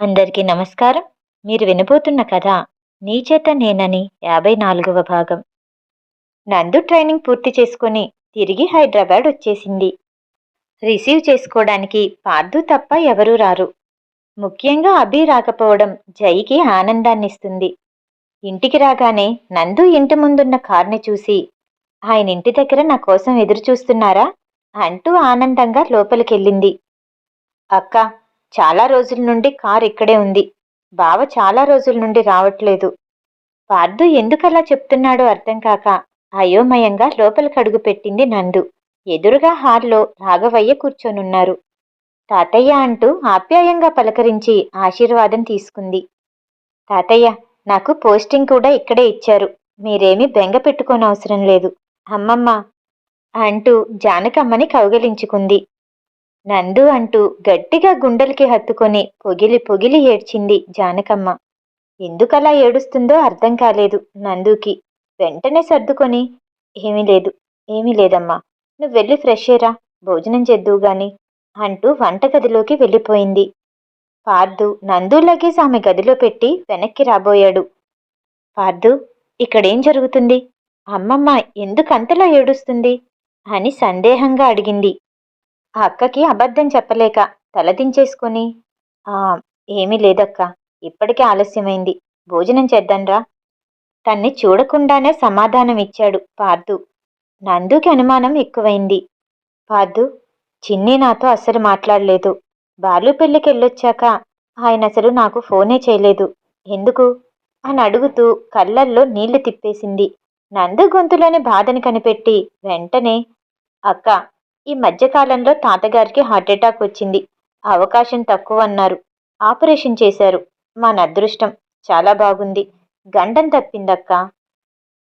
అందరికీ నమస్కారం. మీరు వినబోతున్న కథ నీ చేత నేనని యాభై నాలుగవ భాగం. నందు ట్రైనింగ్ పూర్తి చేసుకొని తిరిగి హైదరాబాద్ వచ్చేసింది. రిసీవ్ చేసుకోవడానికి పార్దు తప్ప ఎవరూ రారు. ముఖ్యంగా అభి రాకపోవడం జైకి ఆనందాన్నిస్తుంది. ఇంటికి రాగానే నందు ఇంటి ముందున్న కార్ని చూసి ఆయన ఇంటి దగ్గర నా కోసం ఎదురు చూస్తున్నారా అంటూ ఆనందంగా లోపలికెళ్ళింది. అక్క చాలా రోజుల నుండి కార్ ఇక్కడే ఉంది. బావ చాలా రోజుల నుండి రావట్లేదు. పార్దు ఎందుకలా చెప్తున్నాడో అర్థం కాక అయోమయంగా లోపలికి అడుగుపెట్టింది నందు. ఎదురుగా హాల్లో రాఘవయ్య కూర్చొనున్నారు. తాతయ్య అంటూ ఆప్యాయంగా పలకరించి ఆశీర్వాదం తీసుకుంది. తాతయ్య నాకు పోస్టింగ్ కూడా ఇక్కడే ఇచ్చారు. మీరేమీ బెంగ పెట్టుకోనవసరం లేదు. అమ్మమ్మ అంటూ జానకమ్మని కౌగలించుకుంది. నందు అంటూ గట్టిగా గుండెలకి హత్తుకొని పొగిలి పొగిలి ఏడ్చింది జానకమ్మ. ఎందుకలా ఏడుస్తుందో అర్థం కాలేదు నందుకి. వెంటనే సర్దుకొని ఏమీ లేదు ఏమీ లేదమ్మా నువ్వు వెళ్ళి ఫ్రెష్ అయ్యరా భోజనం చేద్దువు గాని అంటూ వంటగదిలోకి వెళ్ళిపోయింది. పార్దు నందు లగేజ్ ఆమె గదిలో పెట్టి వెనక్కి రాబోయాడు. పార్దు ఇక్కడేం జరుగుతుంది? అమ్మమ్మ ఎందుకంతలా ఏడుస్తుంది? అని సందేహంగా అడిగింది. ఆ అక్కకి అబద్ధం చెప్పలేక తలదించేసుకుని ఆ ఏమీ లేదక్క ఇప్పటికే ఆలస్యమైంది భోజనం చేద్దాన్రా తన్ని చూడకుండానే సమాధానం ఇచ్చాడు పార్థు నందుకి అనుమానం ఎక్కువైంది. పార్థు చిన్ని నాతో అస్సలు మాట్లాడలేదు. బాలు పెళ్ళికి వెళ్ళొచ్చాక ఆయన అసలు నాకు ఫోనే చేయలేదు. ఎందుకు? అని అడుగుతూ కళ్ళల్లో నీళ్ళు తిప్పేసింది. నందు గొంతులోని బాధని కనిపెట్టి వెంటనే అక్క ఈ మధ్యకాలంలో తాతగారికి హార్ట్అటాక్ వచ్చింది. అవకాశం తక్కువ అన్నారు ఆపరేషన్ చేశారు. మా నదృష్టం చాలా బాగుంది. గండం తప్పిందక్క.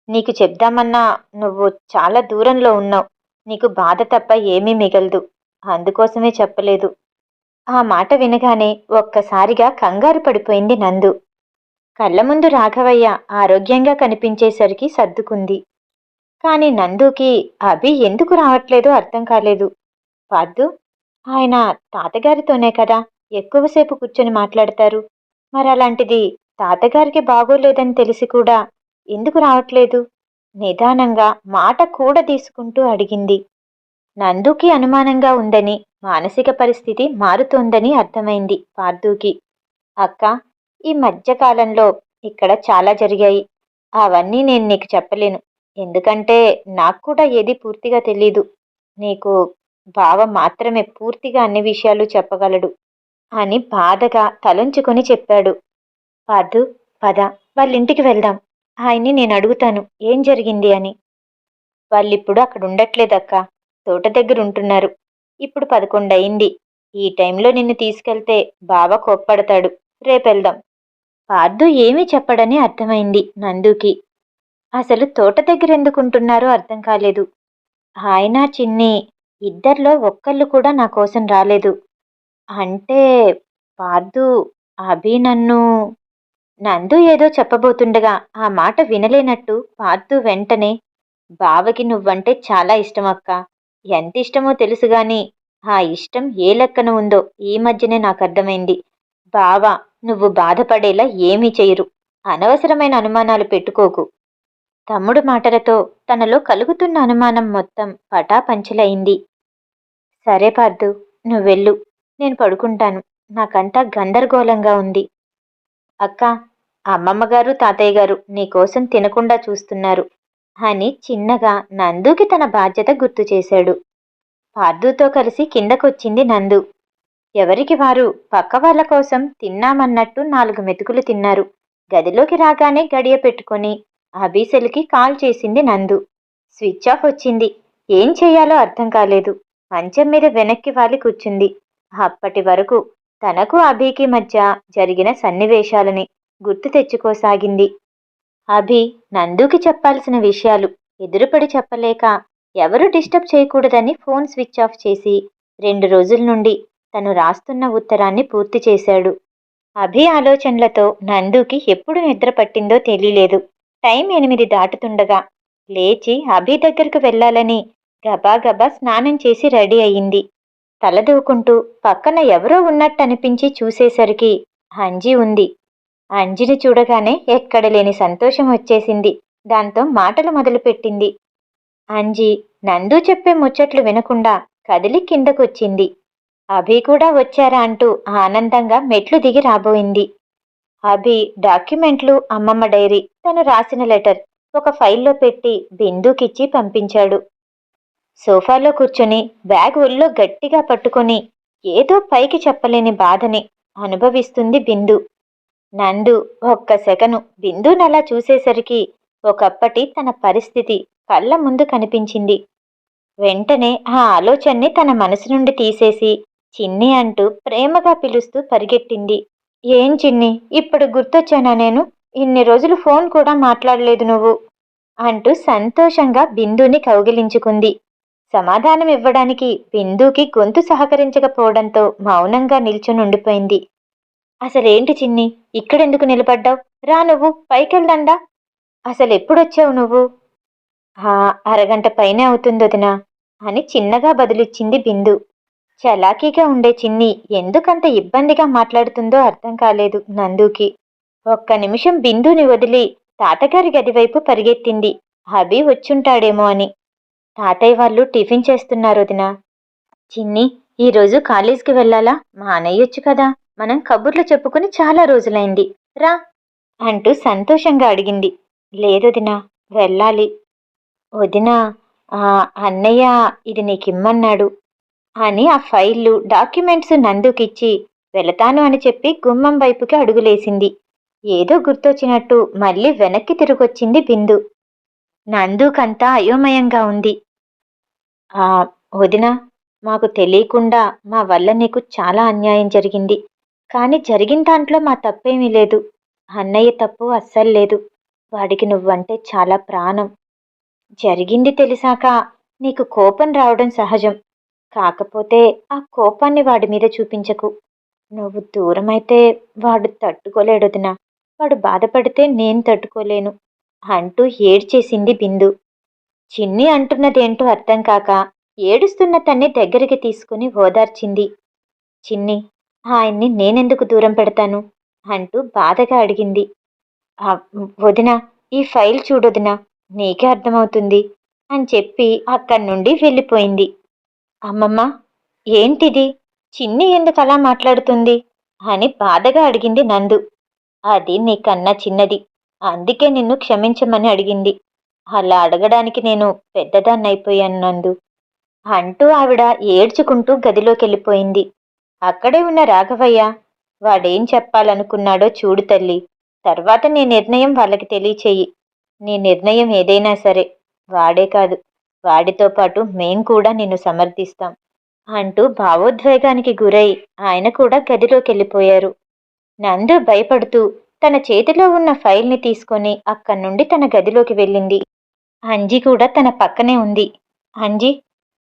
నీకు చెప్దామన్నా నువ్వు చాలా దూరంలో ఉన్నావు. నీకు బాధ తప్ప ఏమీ మిగలదు. అందుకోసమే చెప్పలేదు. ఆ మాట వినగానే ఒక్కసారిగా కంగారు పడిపోయింది నందు. కళ్ళ ముందు రాఘవయ్య ఆరోగ్యంగా కనిపించేసరికి సర్దుకుంది. కానీ నందుకి అభి ఎందుకు రావట్లేదో అర్థం కాలేదు. పార్దు ఆయన తాతగారితోనే కదా ఎక్కువసేపు కూర్చొని మాట్లాడతారు. మరి అలాంటిది తాతగారికి బాగోలేదని తెలిసి కూడా ఎందుకు రావట్లేదు? నిదానంగా మాట కూడా తీసుకుంటూ అడిగింది. నందుకి అనుమానంగా ఉందని మానసిక పరిస్థితి మారుతోందని అర్థమైంది పార్థుకి. అక్క ఈ మధ్యకాలంలో ఇక్కడ చాలా జరిగాయి. అవన్నీ నేను నీకు చెప్పలేను. ఎందుకంటే నాకు కూడా ఏది పూర్తిగా తెలీదు. నీకు బావ మాత్రమే పూర్తిగా అన్ని విషయాలు చెప్పగలడు అని బాధగా తలంచుకొని చెప్పాడు. పదు పద వాళ్ళింటికి వెళ్దాం. ఆయన్ని నేను అడుగుతాను ఏం జరిగింది అని. వాళ్ళిప్పుడు అక్కడ ఉండట్లేదక్క తోట దగ్గర ఉంటున్నారు. ఇప్పుడు పదకొండు అయింది ఈ టైంలో నిన్ను తీసుకెళ్తే బావ కోప్పడతాడు. రేపెళ్దాం. పార్దు ఏమీ చెప్పడని అర్థమైంది నందుకి. అసలు తోట దగ్గర ఎందుకుంటున్నారో అర్థం కాలేదు. ఆయన చిన్ని ఇద్దరిలో ఒక్కళ్ళు కూడా నా కోసం రాలేదు. అంటే పార్దు అభి నన్ను నందు ఏదో చెప్పబోతుండగా ఆ మాట వినలేనట్టు పార్దు వెంటనే బావకి నువ్వంటే చాలా ఇష్టం అక్క. ఎంత ఇష్టమో తెలుసు గాని ఆ ఇష్టం ఏ లెక్కన ఉందో ఈ మధ్యనే నాకు అర్థమైంది. బావ నువ్వు బాధపడేలా ఏమీ చేయరు అనవసరమైన అనుమానాలు పెట్టుకోకు. తమ్ముడు మాటలతో తనలో కలుగుతున్న అనుమానం మొత్తం పటాపంచలైంది. సరే పార్థు నువ్వెళ్ళు. నేను పడుకుంటాను. నాకంతా గందరగోళంగా ఉంది. అక్క అమ్మమ్మగారు తాతయ్య గారు నీకోసం తినకుండా చూస్తున్నారు అని చిన్నగా నందుకి తన బాధ్యత గుర్తు చేశాడు. పార్థుతో కలిసి కిందకొచ్చింది నందు. ఎవరికి వారు పక్క వాళ్ళ కోసం తిన్నామన్నట్టు నాలుగు మెతుకులు తిన్నారు. గదిలోకి రాగానే గడియ పెట్టుకొని అభిసెల్కి కాల్ చేసింది నందు. స్విచ్ ఆఫ్ వచ్చింది. ఏం చేయాలో అర్థం కాలేదు. మంచం మీద వెనక్కి వాలి కూర్చుంది. అప్పటి వరకు తనకు అభికి మధ్య జరిగిన సన్నివేశాలని గుర్తు తెచ్చుకోసాగింది. అభి నందుకి చెప్పాల్సిన విషయాలు ఎదురుపడి చెప్పలేక ఎవరు డిస్టర్బ్ చేయకూడదని ఫోన్ స్విచ్ ఆఫ్ చేసి రెండు రోజుల నుండి తను రాస్తున్న ఉత్తరాన్ని పూర్తి చేశాడు. అభి ఆలోచనలతో నందుకి ఎప్పుడు నిద్ర పట్టిందో తెలియలేదు. టైం ఎనిమిది దాటుతుండగా లేచి అభి దగ్గరకు వెళ్ళాలని గబాగబా స్నానం చేసి రెడీ అయింది తలదూకుంటూ పక్కన ఎవరో ఉన్నట్టు అనిపించి చూసేసరికి అంజి ఉంది. అంజిని చూడగానే ఎక్కడ లేని సంతోషం వచ్చేసింది. దాంతో మాటలు మొదలుపెట్టింది. అంజి నందు చెప్పే ముచ్చట్లు వినకుండా కదిలి కిందకొచ్చింది. అభి కూడా వచ్చారా అంటూ ఆనందంగా మెట్లు దిగి రాబోయింది. అభి డాక్యుమెంట్లు అమ్మమ్మ డైరీ. తను రాసిన లెటర్ ఒక ఫైల్లో పెట్టి బిందుకిచ్చి పంపించాడు. సోఫాలో కూర్చొని బ్యాగ్ ఒళ్ళో గట్టిగా పట్టుకొని ఏదో పైకి చెప్పలేని బాధని అనుభవిస్తుంది బిందు. నందు ఒక్క సెకను బిందునలా చూసేసరికి ఒకప్పటి తన పరిస్థితి కళ్ళ ముందు కనిపించింది. వెంటనే ఆ ఆలోచనని తన మనసు నుండి తీసేసి చిన్ని అంటూ ప్రేమగా పిలుస్తూ పరిగెట్టింది. ఏం చిన్ని? ఇప్పుడు గుర్తొచ్చానా నేను? ఇన్ని రోజులు ఫోన్ కూడా మాట్లాడలేదు నువ్వు. అంటూ సంతోషంగా బిందుని కౌగిలించుకుంది. సమాధానం ఇవ్వడానికి బిందుకి గొంతు సహకరించకపోవడంతో మౌనంగా నిల్చునుండిపోయింది అసలేంటి చిన్ని? ఇక్కడెందుకు నిలబడ్డావు? రా నువ్వు పైకెళ్దండా అసలెప్పుడొచ్చావు నువ్వు? ఆ అరగంట పైనే అవుతుందొదినా? అని చిన్నగా బదులిచ్చింది బిందు. చలాకీగా ఉండే చిన్ని ఎందుకంత ఇబ్బందిగా మాట్లాడుతుందో అర్థం కాలేదు నందుకి. ఒక్క నిమిషం బిందుని వదిలి తాతగారి గదివైపు పరిగెత్తింది. హబీ వచ్చుంటాడేమో అని. తాతయ్య వాళ్ళు టిఫిన్ చేస్తున్నారు వదినా. చిన్ని ఈరోజు కాలేజ్కి వెళ్ళాలా? మానేయొచ్చు కదా. మనం కబుర్లు చెప్పుకుని చాలా రోజులైంది. రా అంటూ సంతోషంగా అడిగింది. లేదు వదినా వెళ్ళాలి. వదినా అన్నయ్య ఇది నీకిమ్మన్నాడు. అని ఆ ఫైళ్ళు డాక్యుమెంట్స్ నందుకిచ్చి వెళతాను అని చెప్పి గుమ్మం వైపుకి అడుగులేసింది. ఏదో గుర్తొచ్చినట్టు మళ్ళీ వెనక్కి తిరిగొచ్చింది బిందు. నందుకంతా అయోమయంగా ఉంది. ఆ వదిన మాకు తెలియకుండా మా వల్ల నీకు చాలా అన్యాయం జరిగింది. కానీ జరిగిన దాంట్లో మా తప్పేమీ లేదు. అన్నయ్య తప్పు అస్సలు లేదు. వాడికి నువ్వంటే చాలా ప్రాణం. జరిగింది తెలిసాక నీకు కోపం రావడం సహజం. కాకపోతే ఆ కోపాన్ని వాడి మీద చూపించకు. నువ్వు దూరమైతే వాడు తట్టుకోలేడొదినా వాడు బాధపడితే నేను తట్టుకోలేను. అంటూ ఏడ్చేసింది బిందు. చిన్ని అంటున్నదేంటో అర్థం కాక ఏడుస్తున్న తన్ని దగ్గరికి తీసుకుని ఓదార్చింది. చిన్ని ఆయన్ని నేనెందుకు దూరం పెడతాను? అంటూ బాధగా అడిగింది. వదిన ఈ ఫైల్ చూడొదినా నీకే అర్థమవుతుంది అని చెప్పి అక్కడి నుండి వెళ్ళిపోయింది. అమ్మమ్మ ఏంటిది? చిన్ని ఎందుకు అలా మాట్లాడుతుంది? అని బాధగా అడిగింది నందు. అది నీకన్నా చిన్నది అందుకే నిన్ను క్షమించమని అడిగింది. అలా అడగడానికి నేను పెద్దదాన్నైపోయాను నందు. అంటూ ఆవిడ ఏడ్చుకుంటూ గదిలోకి వెళ్ళిపోయింది అక్కడే ఉన్న రాఘవయ్య వాడేం చెప్పాలనుకున్నాడో చూడు తల్లి. తర్వాత నీ నిర్ణయం వాళ్ళకి తెలియచేయి నీ నిర్ణయం ఏదైనా సరే వాడే కాదు. వాడితో పాటు మేం కూడా నిన్ను సమర్థిస్తాం అంటూ భావోద్వేగానికి గురై ఆయన కూడా గదిలోకి వెళ్ళిపోయారు నందు భయపడుతూ తన చేతిలో ఉన్న ఫైల్ని తీసుకొని అక్కడి నుండి తన గదిలోకి వెళ్ళింది. అంజి కూడా తన పక్కనే ఉంది. అంజి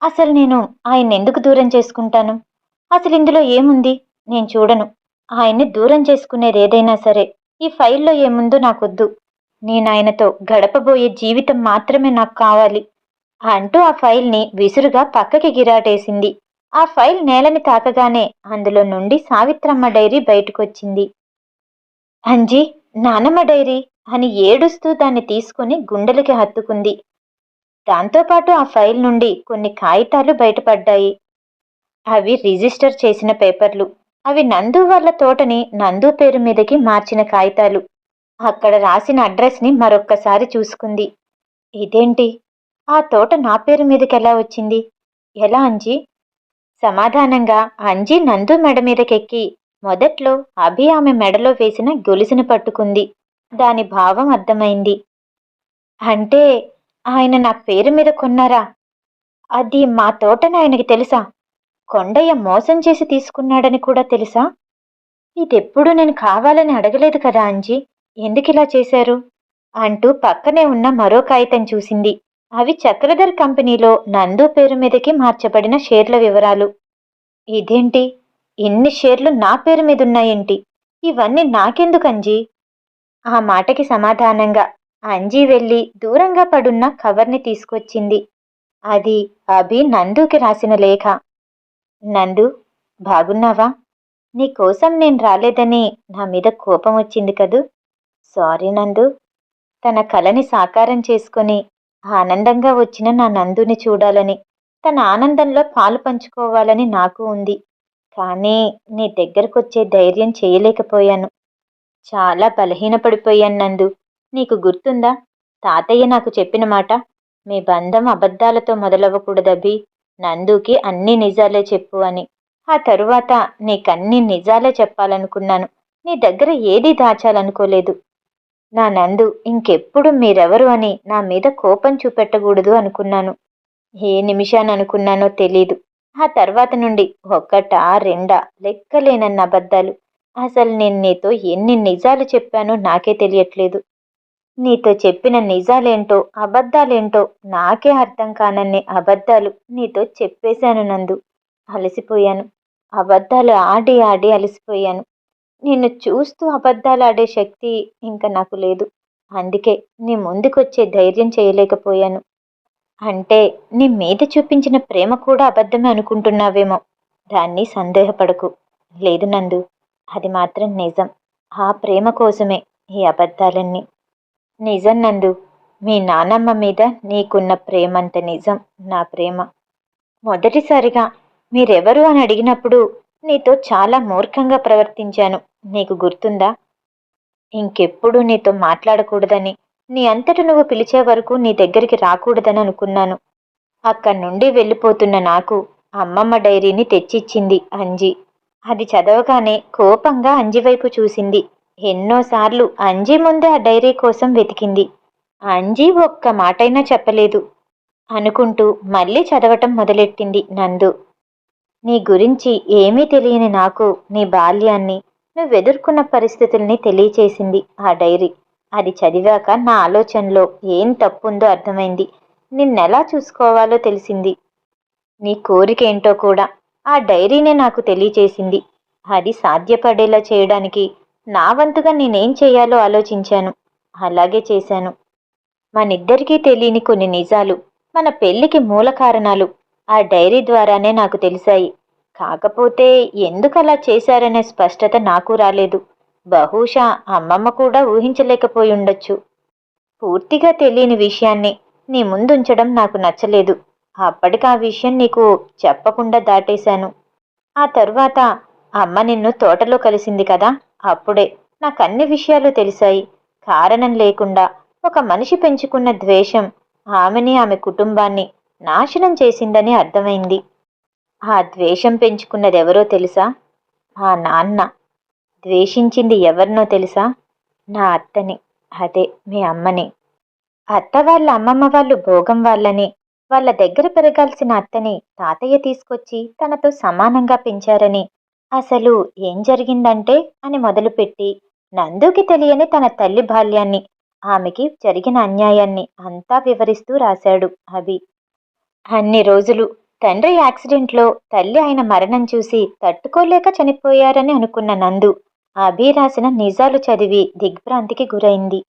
అసలు నేను ఆయన ఎందుకు దూరం చేసుకుంటాను? అసలు ఇందులో ఏముంది? నేను చూడను. ఆయన్ని దూరం చేసుకునేది ఏదైనా సరే ఈ ఫైల్లో ఏముందో నాకొద్దు. నేను ఆయనతో గడపబోయే జీవితం మాత్రమే నాకు కావాలి. అంటూ ఆ ఫైల్ని విసురుగా పక్కకి గిరాటేసింది. ఆ ఫైల్ నేలని తాకగానే అందులో నుండి సావిత్రమ్మ డైరీ బయటకొచ్చింది. అంజీ నానమ్మ డైరీ అని ఏడుస్తూ దాన్ని తీసుకుని గుండెలకి హత్తుకుంది. దాంతోపాటు ఆ ఫైల్ నుండి కొన్ని కాగితాలు బయటపడ్డాయి. అవి రిజిస్టర్ చేసిన పేపర్లు. అవి నందు వాళ్ళ తోటని నందు పేరు మీదకి మార్చిన కాగితాలు. అక్కడ రాసిన అడ్రస్ని మరొక్కసారి చూసుకుంది. ఇదేంటి? ఆ తోట నా పేరు మీదకి ఎలా వచ్చింది? ఎలా అంజీ? సమాధానంగా అంజీ నందు మెడ మీదకెక్కి మొదట్లో అభి ఆమె మెడలో వేసిన గొలుసును పట్టుకుంది. దాని భావం అర్థమైంది. అంటే ఆయన నా పేరు మీద కొన్నారా? అది మా తోటని ఆయనకి తెలుసా? కొండయ్య మోసం చేసి తీసుకున్నాడని కూడా తెలుసా? ఇదెప్పుడు నేను కావాలని అడగలేదు కదా అంజీ? ఎందుకిలా చేశారు? అంటూ పక్కనే ఉన్న మరో కాగితం చూసింది. అవి చక్రధర్ కంపెనీలో నందు పేరు మీదకి మార్చబడిన షేర్ల వివరాలు. ఇదేంటి? ఇన్ని షేర్లు నా పేరు మీద ఉన్నాయేంటి ఇవన్నీ నాకెందుకు అంజీ? ఆ మాటకి సమాధానంగా అంజీ వెళ్ళి దూరంగా పడున్న కవర్ని తీసుకొచ్చింది. అది అభి నందుకి రాసిన లేఖ. నందు బాగున్నావా? నీ కోసం నేను రాలేదని నా మీద కోపం వచ్చింది కదూ? సారీ నందు. తన కలని సాకారం చేసుకొని ఆనందంగా వచ్చిన నా నందుని చూడాలని తన ఆనందంలో పాలు పంచుకోవాలని నాకు ఉంది. కానీ నీ దగ్గరకొచ్చే ధైర్యం చేయలేకపోయాను. చాలా బలహీనపడిపోయాను నందు. నీకు గుర్తుందా? తాతయ్య నాకు చెప్పిన మాట మీ బంధం అబద్ధాలతో మొదలవ్వకూడదబ్బి నందుకి అన్ని నిజాలే చెప్పు అని. ఆ తరువాత నీకన్ని నిజాలే చెప్పాలనుకున్నాను. నీ దగ్గర ఏదీ దాచాలనుకోలేదు. నా నందు ఇంకెప్పుడు మీరెవరు అని నా మీద కోపం చూపెట్టకూడదు అనుకున్నాను. ఏ నిమిషాన్ని అనుకున్నానో తెలీదు. ఆ తర్వాత నుండి ఒక్కటా రెండా లెక్కలేనన్న అబద్ధాలు. అసలు నేను నీతో ఎన్ని నిజాలు చెప్పానో నాకే తెలియట్లేదు. నీతో చెప్పిన నిజాలేంటో అబద్ధాలేంటో నాకే అర్థం కానన్ని అబద్ధాలు నీతో చెప్పేశాను నందు. అలసిపోయాను. అబద్ధాలు ఆడి ఆడి అలసిపోయాను. నిన్ను చూస్తూ అబద్ధాలు ఆడే శక్తి ఇంకా నాకు లేదు. అందుకే నీ ముందుకొచ్చే ధైర్యం చేయలేకపోయాను. అంటే నీ మీద చూపించిన ప్రేమ కూడా అబద్ధమే అనుకుంటున్నావేమో. దాన్ని సందేహపడకు. లేదు నందు అది మాత్రం నిజం. ఆ ప్రేమ కోసమే ఈ అబద్ధాలన్నీ. నిజం నందు మీ నానమ్మ మీద నీకున్న ప్రేమంత నిజం నా ప్రేమ. మొదటిసారిగా మీరెవరు అని అడిగినప్పుడు నీతో చాలా మూర్ఖంగా ప్రవర్తించాను. నీకు గుర్తుందా? ఇంకెప్పుడు నీతో మాట్లాడకూడదని నీ అంతట నువ్వు పిలిచే వరకు నీ దగ్గరికి రాకూడదని అనుకున్నాను. అక్కడి నుండి వెళ్ళిపోతున్న నాకు అమ్మమ్మ డైరీని తెచ్చిచ్చింది అంజి. అది చదవగానే కోపంగా అంజి వైపు చూసింది. ఎన్నోసార్లు అంజి ముందే ఆ డైరీ కోసం వెతికింది. అంజి ఒక్క మాటైనా చెప్పలేదు. అనుకుంటూ మళ్ళీ చదవటం మొదలెట్టింది నందు. నీ గురించి ఏమీ తెలియని నాకు నీ బాల్యాన్ని నువ్వు ఎదుర్కొన్న పరిస్థితుల్ని తెలియచేసింది ఆ డైరీ. అది చదివాక నా ఆలోచనలో ఏం తప్పుందో అర్థమైంది. నిన్నెలా చూసుకోవాలో తెలిసింది. నీ కోరిక ఏంటో కూడా ఆ డైరీనే నాకు తెలియచేసింది. అది సాధ్యపడేలా చేయడానికి నా వంతుగా నేనేం చేయాలో ఆలోచించాను. అలాగే చేశాను. మనిద్దరికీ తెలియని కొన్ని నిజాలు మన పెళ్ళికి మూల కారణాలు ఆ డైరీ ద్వారానే నాకు తెలిసాయి. కాకపోతే ఎందుకలా చేశారనే స్పష్టత నాకు రాలేదు. బహుశా అమ్మమ్మ కూడా ఊహించలేకపోయి ఉండొచ్చు పూర్తిగా తెలియని విషయాన్ని నీ ముందుంచడం నాకు నచ్చలేదు. అప్పటికి ఆ విషయం నీకు చెప్పకుండా దాటేశాను. ఆ తరువాత అమ్మ నిన్ను తోటలో కలిసింది కదా? అప్పుడే నాకు అన్ని విషయాలు తెలిసాయి కారణం లేకుండా ఒక మనిషి పెంచుకున్న ద్వేషం ఆమెని ఆమె కుటుంబాన్ని నాశనం చేసిందని అర్థమైంది. ఆ ద్వేషం పెంచుకున్నదెవరో తెలుసా? ఆ నాన్న. ద్వేషించింది ఎవరినో తెలుసా? నా అత్తని. అదే మీ అమ్మని. అత్త వాళ్ళ అమ్మమ్మ వాళ్ళు భోగం వాళ్ళని. వాళ్ళ దగ్గర పెరగాల్సిన అత్తని తాతయ్య తీసుకొచ్చి తనతో సమానంగా పెంచారని. అసలు ఏం జరిగిందంటే అని మొదలుపెట్టి నందుకి తెలియని తన తల్లి బాల్యాన్ని ఆమెకి జరిగిన అన్యాయాన్ని అంతా వివరిస్తూ రాశాడు అభి. అన్ని రోజులు తండ్రి యాక్సిడెంట్లో తల్లి ఆయన మరణం చూసి తట్టుకోలేక చనిపోయారని అనుకున్న నందు అభి రాసిన నిజాలు చదివి దిగ్భ్రాంతికి గురైంది.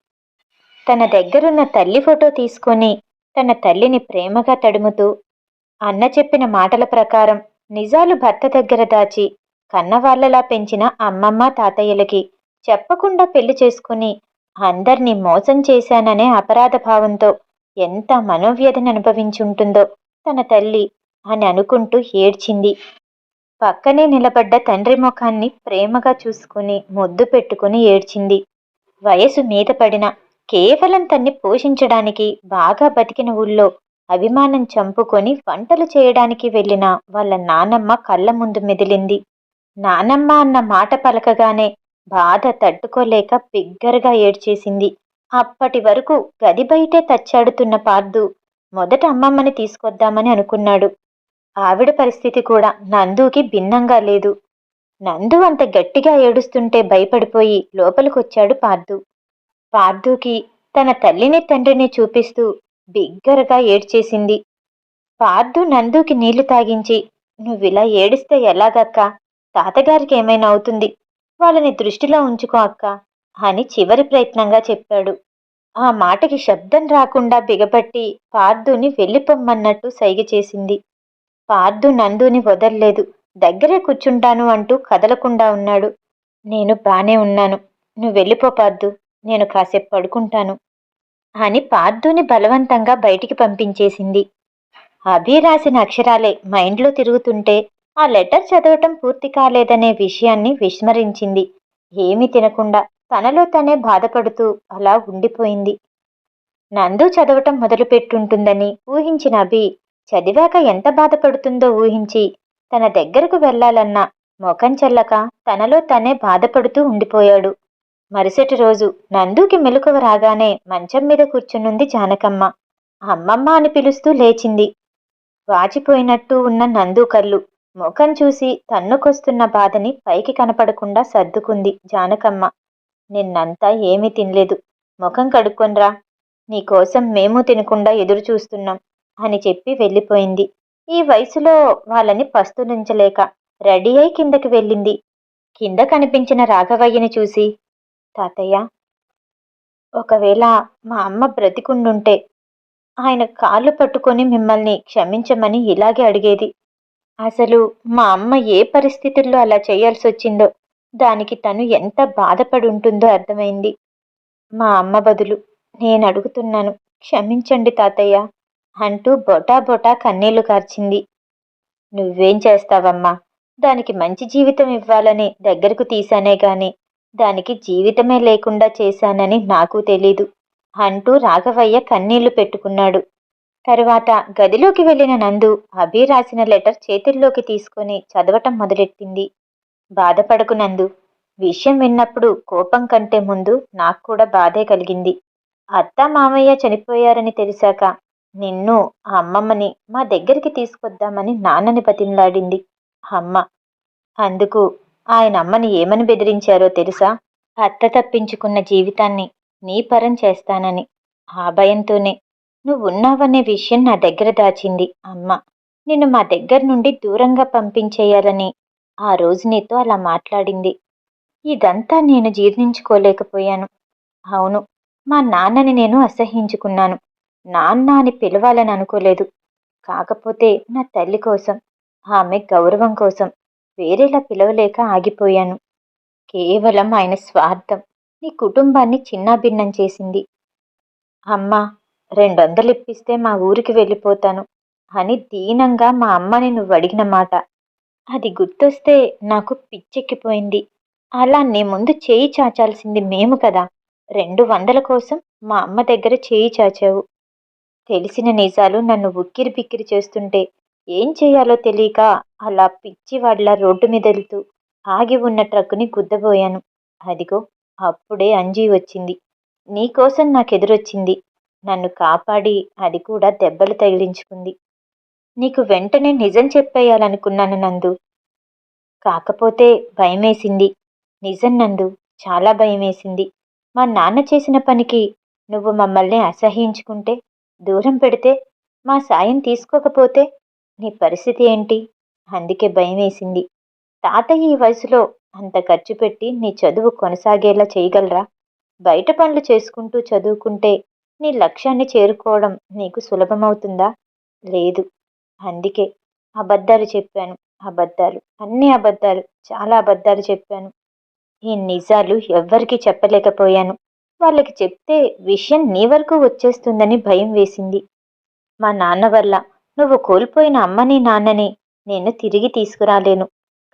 తన దగ్గరున్న తల్లి ఫోటో తీసుకొని తన తల్లిని ప్రేమగా తడుముతూ అన్న చెప్పిన మాటల ప్రకారం నిజాలు భర్త దగ్గర దాచి కన్నవాళ్ళలా పెంచిన అమ్మమ్మ తాతయ్యలకి చెప్పకుండా పెళ్ళి చేసుకుని అందర్నీ మోసం చేశాననే అపరాధ భావంతో ఎంత మనోవ్యధని అనుభవించుంటుందో తన తల్లి అని అనుకుంటూ ఏడ్చింది. పక్కనే నిలబడ్డ తండ్రి ముఖాన్ని ప్రేమగా చూసుకుని ముద్దు పెట్టుకుని ఏడ్చింది. వయసు మీద పడిన కేవలం తన్ని పోషించడానికి బాగా బతికిన ఊళ్ళో అభిమానం చంపుకొని వంటలు చేయడానికి వెళ్ళిన వాళ్ళ నానమ్మ కళ్ళ ముందు మెదిలింది. నానమ్మ అన్న మాట పలకగానే బాధ తట్టుకోలేక బిగ్గరగా ఏడ్చేసింది. అప్పటి వరకు గది బయటే తచ్చాడుతున్న పార్దు మొదట అమ్మమ్మని తీసుకొద్దామని అనుకున్నాడు. ఆవిడ పరిస్థితి కూడా నందుకి భిన్నంగా లేదు. నందు అంత గట్టిగా ఏడుస్తుంటే భయపడిపోయి లోపలికొచ్చాడు పార్థు పార్థుకి తన తల్లిని తండ్రిని చూపిస్తూ బిగ్గరగా ఏడ్చేసింది. పార్థు నందుకి నీళ్ళు తాగించి నువ్విలా ఏడిస్తే ఎలాగక్కా? తాతగారికి ఏమైనా అవుతుంది? వాళ్ళని దృష్టిలో ఉంచుకో అక్క అని చివరి ప్రయత్నంగా చెప్పాడు. ఆ మాటకి శబ్దం రాకుండా బిగపట్టి పార్థుని వెళ్ళిపోమ్మన్నట్టు సైగ చేసింది. పార్థు నందుని వదల్లేదు. దగ్గరే కూర్చుంటాను అంటూ కదలకుండా ఉన్నాడు. నేను బానే ఉన్నాను. నువ్వు వెళ్ళిపో పార్దు. నేను కాసేపు పడుకుంటాను. అని పార్థుని బలవంతంగా బయటికి పంపించేసింది. అభి రాసిన అక్షరాలే మైండ్లో తిరుగుతుంటే ఆ లెటర్ చదవటం పూర్తి కాలేదనే విషయాన్ని విస్మరించింది. ఏమీ తినకుండా తనలో తనే బాధపడుతూ అలా ఉండిపోయింది. నందు చదవటం మొదలుపెట్టుంటుందని ఊహించిన అభి చదివాక ఎంత బాధపడుతుందో ఊహించి తన దగ్గరకు వెళ్ళాలన్న ముఖం చెల్లక తనలో తనే బాధపడుతూ ఉండిపోయాడు. మరుసటి రోజు నందుకి మెలకువ రాగానే మంచం మీద కూర్చునుంది జానకమ్మ. అమ్మమ్మ అని పిలుస్తూ లేచింది. వాచిపోయినట్టు ఉన్న నందు కళ్ళు ముఖం చూసి తన్నుకొస్తున్న బాధని పైకి కనపడకుండా సర్దుకుంది జానకమ్మ. నిన్నంతా ఏమీ తినలేదు. ముఖం కడుక్కొనరా. నీకోసం మేము తినకుండా ఎదురు చూస్తున్నాం అని చెప్పి వెళ్ళిపోయింది. ఈ వయసులో వాళ్ళని పస్తునుంచలేక రెడీ అయి కిందకి వెళ్ళింది. కింద కనిపించిన రాఘవయ్యని చూసి తాతయ్య ఒకవేళ మా అమ్మ బ్రతికుండుంటే ఆయన కాళ్ళు పట్టుకొని మిమ్మల్ని క్షమించమని ఇలాగే అడిగేది. అసలు మా అమ్మ ఏ పరిస్థితుల్లో అలా చేయాల్సి వచ్చిందో దానికి తను ఎంత బాధపడి ఉంటుందో అర్థమైంది. మా అమ్మ బదులు నేను అడుగుతున్నాను క్షమించండి తాతయ్య. అంటూ బొటా బొటా కన్నీళ్ళు కార్చింది. నువ్వేం చేస్తావమ్మా? దానికి మంచి జీవితం ఇవ్వాలని దగ్గరకు తీశానే గాని దానికి జీవితమే లేకుండా చేశానని నాకు తెలీదు అంటూ రాఘవయ్య కన్నీళ్ళు పెట్టుకున్నాడు. తరువాత గదిలోకి వెళ్ళిన నందు అభి రాసిన లెటర్ చేతుల్లోకి తీసుకొని చదవటం మొదలెట్టింది. బాధపడకు నందు విషయం విన్నప్పుడు కోపం కంటే ముందు నాకు కూడా బాధే కలిగింది. అత్త మామయ్య చనిపోయారని తెలిసాక నిన్ను ఆ అమ్మమ్మని మా దగ్గరికి తీసుకొద్దామని నాన్నని బతిమలాడింది. అమ్మ. అందుకు ఆయన అమ్మని ఏమని బెదిరించారో తెలుసా? అత్త తప్పించుకున్న జీవితాన్ని నీ పరం చేస్తానని. ఆ భయంతోనే నువ్వు ఉన్నావనే విషయం నా దగ్గర దాచింది అమ్మ. నిన్ను మా దగ్గర నుండి దూరంగా పంపించేయాలని ఆ రోజు నీతో అలా మాట్లాడింది. ఇదంతా నేను జీర్ణించుకోలేకపోయాను. అవును మా నాన్నని నేను అసహించుకున్నాను నాన్న అని పిలవాలని అనుకోలేదు. కాకపోతే నా తల్లి కోసం ఆమె గౌరవం కోసం వేరేలా పిలవలేక ఆగిపోయాను. కేవలం ఆయన స్వార్థం నీ కుటుంబాన్ని చిన్నాభిన్నం చేసింది. అమ్మ రెండొందలు ఇప్పిస్తే మా ఊరికి వెళ్ళిపోతాను అని దీనంగా మా అమ్మని నువ్వు అడిగిన మాట. అది గుర్తొస్తే నాకు పిచ్చెక్కిపోయింది. అలా నీ ముందు చేయి చాచాల్సింది మేము కదా. రెండు వందల కోసం మా అమ్మ దగ్గర చేయి చాచావు. తెలిసిన నిజాలు నన్ను ఉక్కిరి బిక్కిరి చేస్తుంటే ఏం చేయాలో తెలియక అలా పిచ్చివాడ్లా రోడ్డు మీద వెళ్తూ ఆగి ఉన్న ట్రక్కుని గుద్దబోయాను. అదిగో అప్పుడే అంజీ వచ్చింది. నీకోసం నాకెదురొచ్చింది. నన్ను కాపాడి అది కూడా దెబ్బలు తగిలించుకుంది. నీకు వెంటనే నిజం చెప్పేయాలనుకున్నాను నందు. కాకపోతే భయమేసింది. నిజం నందు చాలా భయమేసింది. మా నాన్న చేసిన పనికి నువ్వు మమ్మల్ని అసహించుకుంటే దూరం పెడితే మా సాయం తీసుకోకపోతే నీ పరిస్థితి ఏంటి? అందుకే భయమేసింది తాతయ్య ఈ వయసులో అంత ఖర్చు పెట్టి నీ చదువు కొనసాగేలా చేయగలరా? బయట పనులు చేసుకుంటూ చదువుకుంటే నీ లక్ష్యాన్ని చేరుకోవడం నీకు సులభమవుతుందా? లేదు. అందుకే అబద్ధాలు చెప్పాను. అబద్ధాలు. అన్ని అబద్ధాలు. చాలా అబద్ధాలు చెప్పాను. ఈ నిజాలు ఎవ్వరికీ చెప్పలేకపోయాను. వాళ్ళకి చెప్తే విషయం నీ వరకు వచ్చేస్తుందని భయం వేసింది. మా నాన్న వల్ల. నువ్వు కోల్పోయిన అమ్మని నాన్నని నేను తిరిగి తీసుకురాలేను.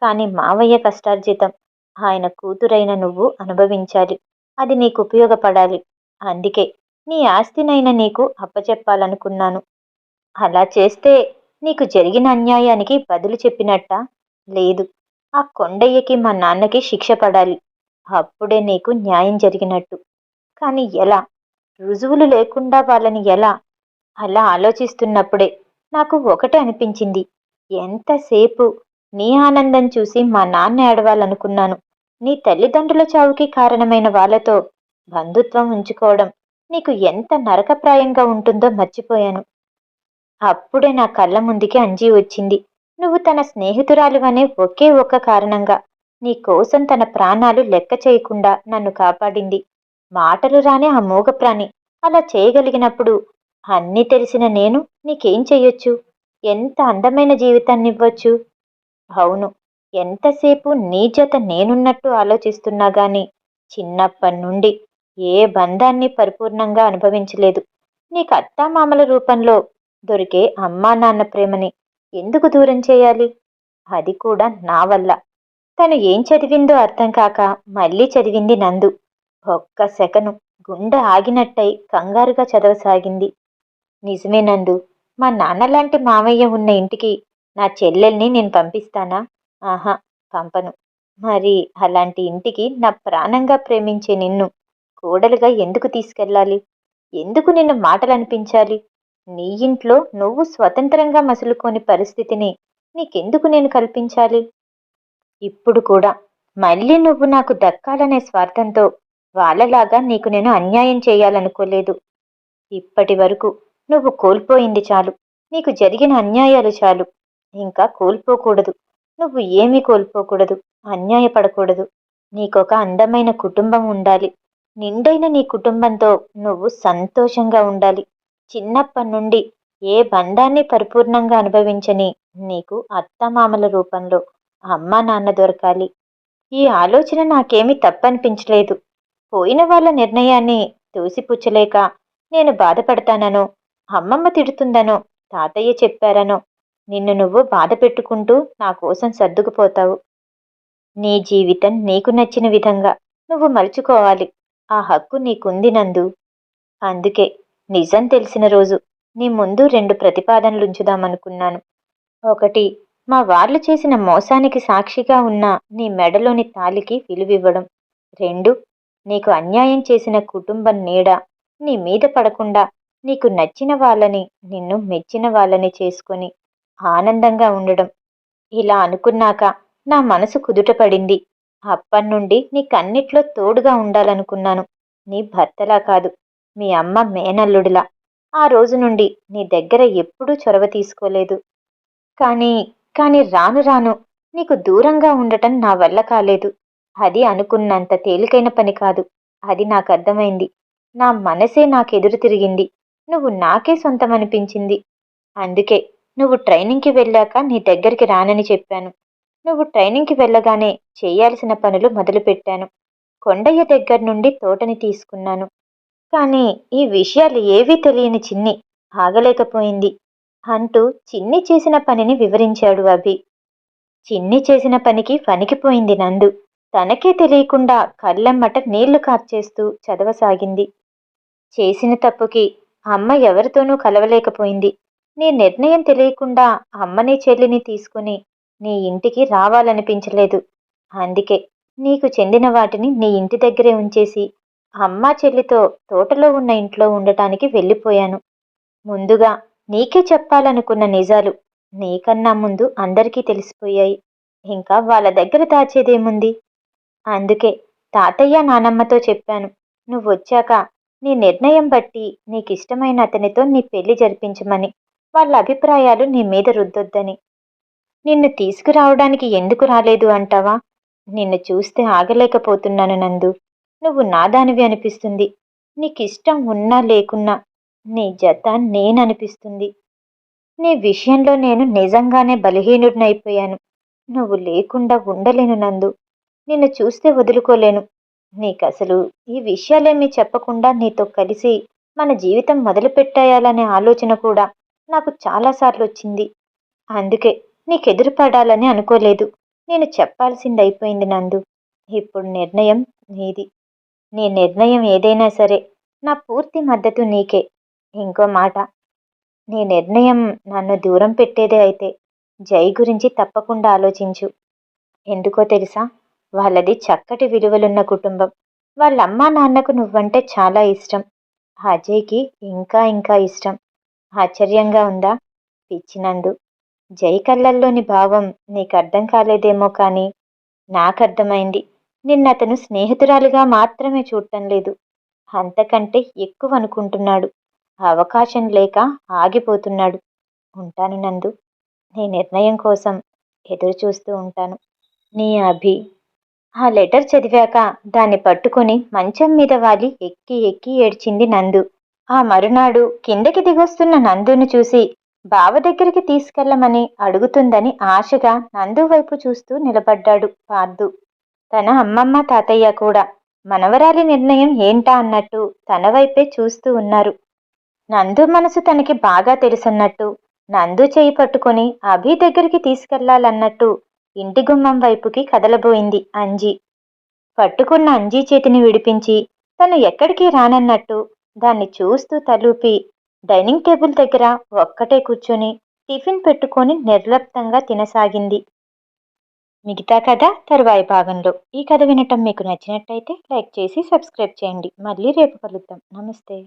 కానీ మావయ్య కష్టార్జితం. ఆయన కూతురైన నువ్వు అనుభవించాలి. అది నీకు ఉపయోగపడాలి. అందుకే నీ ఆస్తినైనా నీకు అప్పచెప్పాలనుకున్నాను. అలా చేస్తే నీకు జరిగిన అన్యాయానికి బదులు చెప్పినట్ట? లేదు. ఆ కొండయ్యకి మా నాన్నకి శిక్ష పడాలి. అప్పుడే నీకు న్యాయం జరిగినట్టు. కానీ ఎలా? రుజువులు లేకుండా వాళ్ళని ఎలా? అలా ఆలోచిస్తున్నప్పుడే నాకు ఒకటే అనిపించింది. ఎంతసేపు నీ ఆనందం చూసి మా నాన్న ఏడవాలనుకున్నాను. నీ తల్లిదండ్రుల చావుకి కారణమైన వాళ్ళతో బంధుత్వం ఉంచుకోవడం నీకు ఎంత నరకప్రాయంగా ఉంటుందో మర్చిపోయాను. అప్పుడే నా కళ్ళ ముందుకి అంజీ వచ్చింది. నువ్వు తన స్నేహితురాలువనే ఒకే ఒక్క కారణంగా నీ కోసం తన ప్రాణాలు లెక్క చేయకుండా నన్ను కాపాడింది. మాటలు రాని ఆ ప్రాణి. అలా చేయగలిగినప్పుడు అన్నీ తెలిసిన నేను నీకేం చెయ్యొచ్చు? ఎంత అందమైన జీవితాన్ని ఇవ్వచ్చు అవును ఎంతసేపు నీ జత నేనున్నట్టు ఆలోచిస్తున్నా గాని చిన్నప్పటి నుండి ఏ బంధాన్ని పరిపూర్ణంగా అనుభవించలేదు. నీకు అత్తామామల రూపంలో దొరికే అమ్మా నాన్న ప్రేమని ఎందుకు దూరం చేయాలి? అది కూడా నా వల్ల. తను ఏం చదివిందో అర్థం కాక మళ్ళీ చదివింది నందు. ఒక్క సెకను గుండె ఆగినట్టయి కంగారుగా చదవసాగింది. నిజమే నందు మా నాన్నలాంటి మామయ్య ఉన్న ఇంటికి నా చెల్లెల్ని నేను పంపిస్తానా? ఆహా పంపను. మరి అలాంటి ఇంటికి నా ప్రాణంగా ప్రేమించే నిన్ను కోడలుగా ఎందుకు తీసుకెళ్ళాలి? ఎందుకు నిన్ను మాటలు అనిపించాలి నీ ఇంట్లో నువ్వు స్వతంత్రంగా మసులుకోని పరిస్థితిని నీకెందుకు నేను కల్పించాలి? ఇప్పుడు కూడా మళ్ళీ నువ్వు నాకు దక్కాలనే స్వార్థంతో వాళ్ళలాగా నీకు నేను అన్యాయం చేయాలనుకోలేదు. ఇప్పటి వరకు నువ్వు కోల్పోయింది చాలు. నీకు జరిగిన అన్యాయాలు చాలు. ఇంకా కోల్పోకూడదు. నువ్వు ఏమీ కోల్పోకూడదు. అన్యాయపడకూడదు. నీకొక అందమైన కుటుంబం ఉండాలి. నిండైన నీ కుటుంబంతో నువ్వు సంతోషంగా ఉండాలి. చిన్నప్పటి నుండి ఏ బంధాన్ని పరిపూర్ణంగా అనుభవించని నీకు అత్తమామల రూపంలో అమ్మా నాన్న దొరకాలి. ఈ ఆలోచన నాకేమీ తప్పనిపించలేదు. పోయిన వాళ్ళ నిర్ణయాన్ని తోసిపుచ్చలేక నేను బాధపడతాననో అమ్మమ్మ తిడుతుందనో తాతయ్య చెప్పారనో నిన్ను నువ్వు బాధ పెట్టుకుంటూ నా కోసం సర్దుకుపోతావు. నీ జీవితం నీకు నచ్చిన విధంగా నువ్వు మలుచుకోవాలి ఆ హక్కు నీకుంది నందు. అందుకే నిజం తెలిసిన రోజు నీ ముందు రెండు ప్రతిపాదనలుంచుదామనుకున్నాను. ఒకటి మా వాళ్ళు చేసిన మోసానికి సాక్షిగా ఉన్న నీ మెడలోని తాలికి విలువివ్వడం. రెండు నీకు అన్యాయం చేసిన కుటుంబం నీడ? నీ మీద పడకుండా నీకు నచ్చిన వాళ్ళని నిన్ను మెచ్చిన వాళ్ళని చేసుకొని ఆనందంగా ఉండడం. ఇలా అనుకున్నాక నా మనసు కుదుటపడింది అప్పన్నుండి నీకన్నిట్లో తోడుగా ఉండాలనుకున్నాను. నీ భర్తలా కాదు మీ అమ్మ మేనల్లుడిలా. ఆ రోజు నుండి నీ దగ్గర ఎప్పుడూ చొరవ తీసుకోలేదు. కానీ కానీ రాను రాను నీకు దూరంగా ఉండటం నా వల్ల కాలేదు. అది అనుకున్నంత తేలికైన పని కాదు. అది నాకు అర్థమైంది. నా మనసే నాకెదురు తిరిగింది. నువ్వు నాకే సొంతం అనిపించింది అందుకే నువ్వు ట్రైనింగ్కి వెళ్ళాక నీ దగ్గరికి రానని చెప్పాను. నువ్వు ట్రైనింగ్కి వెళ్ళగానే చేయాల్సిన పనులు మొదలుపెట్టాను. కొండయ్య దగ్గర నుండి తోటని తీసుకున్నాను. కానీ ఈ విషయాలు ఏవీ తెలియని చిన్ని ఆగలేకపోయింది. అంటూ చిన్ని చేసిన పనిని వివరించాడు అభి. చిన్ని చేసిన పనికి వణికిపోయింది నందు. తనకే తెలియకుండా కళ్ళెమ్మట నీళ్ళు కార్చేస్తూ చదవసాగింది. చేసిన తప్పుకి అమ్మ ఎవరితోనూ కలవలేకపోయింది. నీ నిర్ణయం తెలియకుండా అమ్మని చెల్లిని తీసుకుని నీ ఇంటికి రావాలనిపించలేదు. అందుకే నీకు చెందిన వాటిని నీ ఇంటి దగ్గరే ఉంచేసి అమ్మా చెల్లితో తోటలో ఉన్న ఇంట్లో ఉండటానికి వెళ్ళిపోయాను. ముందుగా నీకే చెప్పాలనుకున్న నిజాలు నీకన్నా ముందు అందరికీ తెలిసిపోయాయి. ఇంకా వాళ్ళ దగ్గర దాచేదేముంది? అందుకే తాతయ్య నానమ్మతో చెప్పాను. నువ్వు వచ్చాక నీ నిర్ణయం బట్టి నీకిష్టమైన అతనితో నీ పెళ్ళి జరిపించమని. వాళ్ళ అభిప్రాయాలు నీ మీద రుద్దొద్దని. నిన్ను తీసుకురావడానికి ఎందుకు రాలేదు అంటావా? నిన్ను చూస్తే ఆగలేకపోతున్నాను నందు. నువ్వు నాదానివి అనిపిస్తుంది. నీకిష్టం ఉన్నా లేకున్నా నీ జత నేననిపిస్తుంది. నీ విషయంలో నేను నిజంగానే బలహీనుడినైపోయాను. నువ్వు లేకుండా ఉండలేను నందు. నిన్ను చూస్తే వదులుకోలేను. నీకసలు ఈ విషయాలేమీ చెప్పకుండా నీతో కలిసి మన జీవితం మొదలుపెట్టాయాలనే ఆలోచన కూడా నాకు చాలాసార్లు వచ్చింది అందుకే నీకెదురుపడాలని అనుకోలేదు. నేను చెప్పాల్సింది అయిపోయింది నందు. ఇప్పుడు నిర్ణయం నీది. నీ నిర్ణయం ఏదైనా సరే నా పూర్తి మద్దతు నీకే. ఇంకో మాట. నీ నిర్ణయం నన్ను దూరం పెట్టేదే అయితే జై గురించి తప్పకుండా ఆలోచించు. ఎందుకో తెలుసా? వాళ్ళది చక్కటి విలువలున్న కుటుంబం. వాళ్ళ అమ్మా నాన్నకు నువ్వంటే చాలా ఇష్టం. అజయ్కి ఇంకా ఇంకా ఇష్టం. ఆశ్చర్యంగా ఉందా? పిచ్చినందు జై కళ్ళల్లోని భావం నీకు అర్థం కాలేదేమో కానీ నాకు అర్థమైంది నిన్నతను స్నేహితురాలుగా మాత్రమే చూడటం లేదు. అంతకంటే ఎక్కువ అనుకుంటున్నాడు. అవకాశం లేక ఆగిపోతున్నాడు. ఉంటాను నందు. నీ నిర్ణయం కోసం ఎదురు చూస్తూ ఉంటాను. నీ అభి ఆ లెటర్ చదివాక దాన్ని పట్టుకుని మంచం మీద వాలి ఎక్కి ఎక్కి ఏడ్చింది నందు. ఆ మరునాడు కిందకి దిగొస్తున్న నందును చూసి బావ దగ్గరికి తీసుకెళ్ళమని అడుగుతుందని ఆశగా నందు వైపు చూస్తూ నిలబడ్డాడు పార్దు. తన అమ్మమ్మ తాతయ్య కూడా మనవరాలి నిర్ణయం ఏంటా అన్నట్టు తన వైపే చూస్తూ ఉన్నారు. నందు మనసు తనకి బాగా తెలుసన్నట్టు నందు చేయి పట్టుకొని అభి దగ్గరికి తీసుకెళ్ళాలన్నట్టు ఇంటి గుమ్మం వైపుకి కదలబోయింది అంజీ. పట్టుకున్న అంజీ చేతిని విడిపించి తను ఎక్కడికి రానన్నట్టు దాన్ని చూస్తూ తలూపి డైనింగ్ టేబుల్ దగ్గర ఒక్కటే కూర్చొని టిఫిన్ పెట్టుకొని నిర్లప్తంగా తినసాగింది. మిగతా కథ తరువాయి భాగంలో. ఈ కథ వినటం మీకు నచ్చినట్టయితే లైక్ చేసి సబ్స్క్రైబ్ చేయండి. మళ్ళీ రేపు కలుద్దాం. నమస్తే.